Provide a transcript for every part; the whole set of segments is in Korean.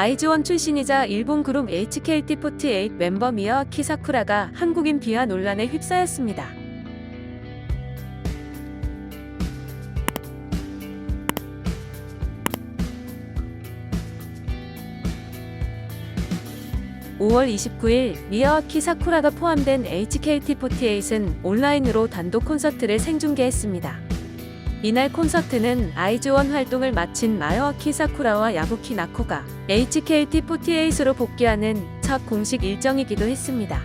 아이즈원 출신이자 일본 그룹 HKT48 멤버 미야와키 사쿠라가 한국인 비하 논란에 휩싸였습니다. (5월 29일) 미야와키 사쿠라가 포함된 HKT48은 온라인으로 단독 콘서트를 생중계했습니다. 이날 콘서트는 아이즈원 활동을 마친 마야와키 사쿠라와 야부키 나코가 HKT48으로 복귀하는 첫 공식 일정이기도 했습니다.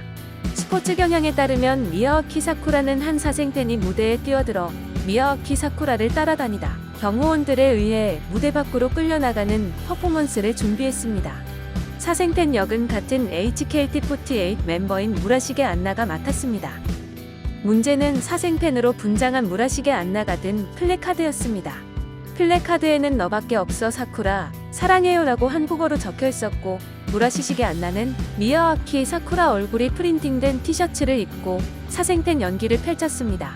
스포츠 경향에 따르면 미야와키 사쿠라는 한 사생팬이 무대에 뛰어들어 미야와키 사쿠라를 따라다니다 경호원들에 의해 무대 밖으로 끌려나가는 퍼포먼스를 준비했습니다. 사생팬 역은 같은 HKT48 멤버인 무라시게 안나가 맡았습니다. 문제는 사생팬으로 분장한 무라시게 안나가 든 플래카드였습니다. 플래카드에는 너밖에 없어 사쿠라 사랑해요라고 한국어로 적혀 있었고 무라시시게 안나는 미야와키 사쿠라 얼굴이 프린팅된 티셔츠를 입고 사생팬 연기를 펼쳤습니다.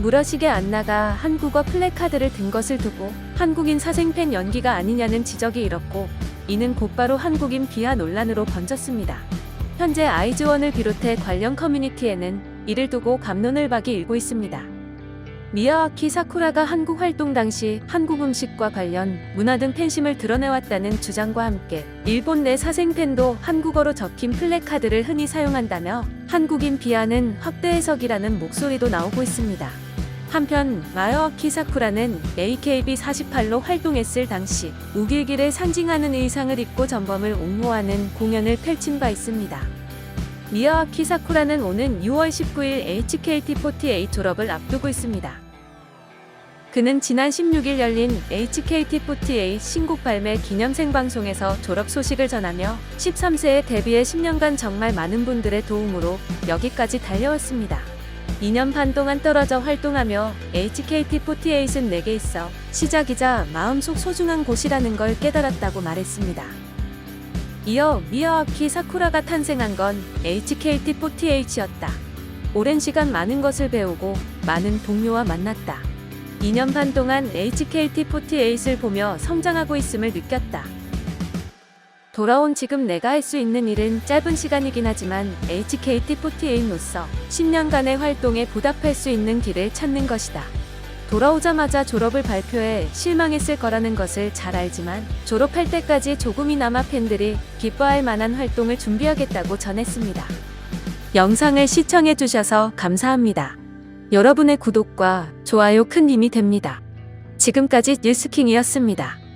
무라시게 안나가 한국어 플래카드를 든 것을 두고 한국인 사생팬 연기가 아니냐는 지적이 일었고 이는 곧바로 한국인 비하 논란으로 번졌습니다. 현재 아이즈원을 비롯해 관련 커뮤니티에는 이를 두고 감론을박이 일고 있습니다. 미야와키 사쿠라가 한국 활동 당시 한국 음식과 관련 문화 등 팬심을 드러내왔다는 주장과 함께 일본 내 사생팬도 한국어로 적힌 플래카드를 흔히 사용한다며 한국인 비하는 확대 해석이라는 목소리도 나오고 있습니다. 한편 마야와키 사쿠라는 AKB48로 활동했을 당시 우길기를 상징하는 의상을 입고 전범을 옹호하는 공연을 펼친 바 있습니다. 미야와키 사쿠라는 오는 6월 19일 HKT48 졸업을 앞두고 있습니다. 그는 지난 16일 열린 HKT48 신곡 발매 기념 생 방송에서 졸업 소식을 전하며 13세에 데뷔해 10년간 정말 많은 분들의 도움으로 여기까지 달려왔습니다. 2년 반 동안 떨어져 활동하며 HKT48은 내게 있어 시작이자 마음속 소중한 곳이라는 걸 깨달았다고 말했습니다. 이어 미야와키 사쿠라가 탄생한 건 HKT48였다. 오랜 시간 많은 것을 배우고 많은 동료와 만났다. 2년 반 동안 HKT48을 보며 성장하고 있음을 느꼈다. 돌아온 지금 내가 할 수 있는 일은 짧은 시간이긴 하지만 HKT48로서 10년간의 활동에 보답할 수 있는 길을 찾는 것이다. 돌아오자마자 졸업을 발표해 실망했을 거라는 것을 잘 알지만 졸업할 때까지 조금이나마 팬들이 기뻐할 만한 활동을 준비하겠다고 전했습니다. 영상을 시청해주셔서 감사합니다. 여러분의 구독과 좋아요 큰 힘이 됩니다. 지금까지 뉴스킹이었습니다.